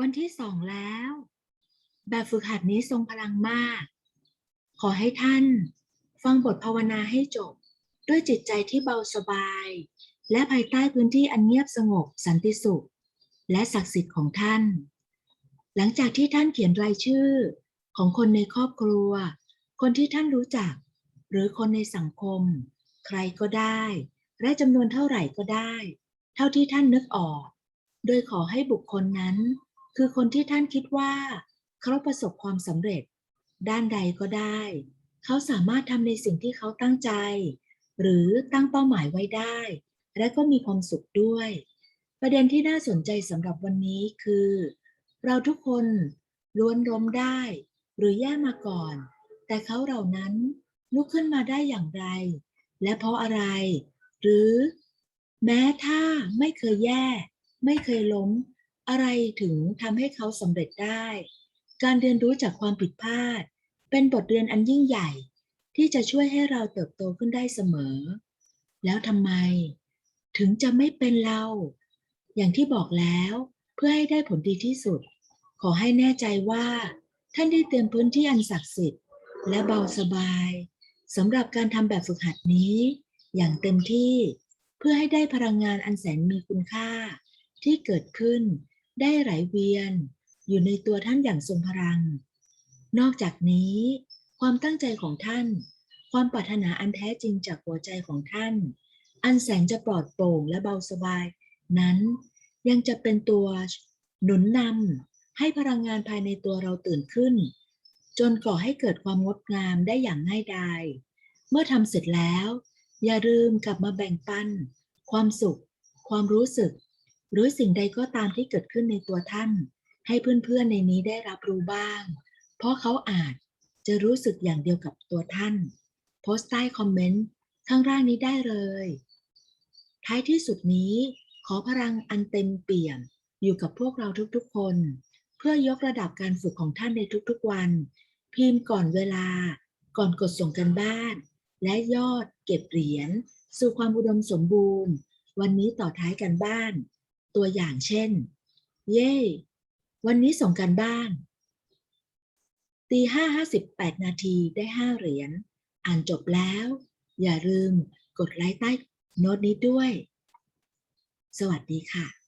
วันที่สองแล้ว แบบฝึกหัดนี้ทรงพลังมาก ขอให้ท่าน ฟังบทภาวนาให้จบ ด้วยจิตใจที่เบาสบาย และภายใต้พื้นที่อันเงียบสงบสันติสุข และศักดิ์สิทธิ์ของท่าน หลังจากที่ท่านเขียนรายชื่อ ของคนในครอบครัว คนที่ท่านรู้จัก หรือคนในสังคม ใครก็ได้ และจำนวนเท่าไหร่ก็ได้ เท่าที่ท่านนึกออก โดยขอให้บุคคลนั้น คือคนที่ท่านคิดว่า เขาประสบความสำเร็จ ด้านใดก็ได้ เขาสามารถทำในสิ่งที่เขาตั้งใจ หรือตั้งเป้าหมายไว้ได้ และก็มีความสุขด้วย ประเด็นที่น่าสนใจสำหรับวันนี้คือ เราทุกคนล้วนล้มได้ หรือแย่มาก่อน แต่เขาเหล่านั้นลุกขึ้นมาได้อย่างไร และเพราะอะไร หรือ แม้ถ้าไม่เคยแย่ ไม่เคยล้ม อะไรถึงทำให้เขาสำเร็จได้ การเรียนรู้จากความผิดพลาด เป็นบทเรียนอันยิ่งใหญ่ ที่จะช่วยให้เราเติบโตขึ้นได้เสมอ แล้วทำไม ถึงจะไม่เป็นเรา อย่างที่บอกแล้วเพื่อให้ได้ผลดีที่สุด ขอให้แน่ใจว่า ท่านได้เตรียมพื้นที่อันศักดิ์สิทธิ์ และเบาสบายสำหรับการทำแบบฝึกหัดนี้ อย่างเต็มที่เพื่อให้ได้พลังงานอันแสนมีคุณค่าที่เกิดขึ้น ได้ไหลเวียนอยู่ในตัวท่านอย่างทรงพลัง นอกจากนี้ ความตั้งใจของท่าน ความปรารถนาอันแท้จริงจากหัวใจของท่าน อันแสนจะปลอดโปร่งและเบาสบาย นั้นยังจะเป็นตัวหนุนนำให้พลังงานภายในตัวเราตื่นขึ้น จนก่อให้เกิดความงดงามได้อย่างง่ายดาย เมื่อทำเสร็จแล้ว อย่าลืมกลับมาแบ่งปัน ความสุข ความรู้สึก หรือสิ่งใดก็ตามที่เกิดขึ้นในตัวท่าน ให้เพื่อนๆในนี้ได้รับรู้บ้าง เพราะเขาอาจจะรู้สึกอย่างเดียวกับตัวท่าน โพสต์ใต้คอมเมนต์ข้างล่างนี้ได้เลย ท้ายที่สุดนี้ ขอพลังอันเต็มเปี่ยมอยู่กับพวกเราทุกๆคน เพื่อยกระดับการฝึกของท่านในทุกๆวัน พิมพ์ก่อนเวลา ก่อนกดส่งกันบ้าน และยอดเก็บเหรียญสู่ความอุดมสมบูรณ์ วันนี้ต่อท้ายกันบ้าน ตัวอย่างเช่น เย้วันนี้ส่งกันบ้านตีห้าห้าสิบแปดนาทีได้ห้าเหรียญ อ่านจบแล้ว อย่าลืมกดไลค์ใต้โน้ตนี้ด้วย สวัสดีค่ะ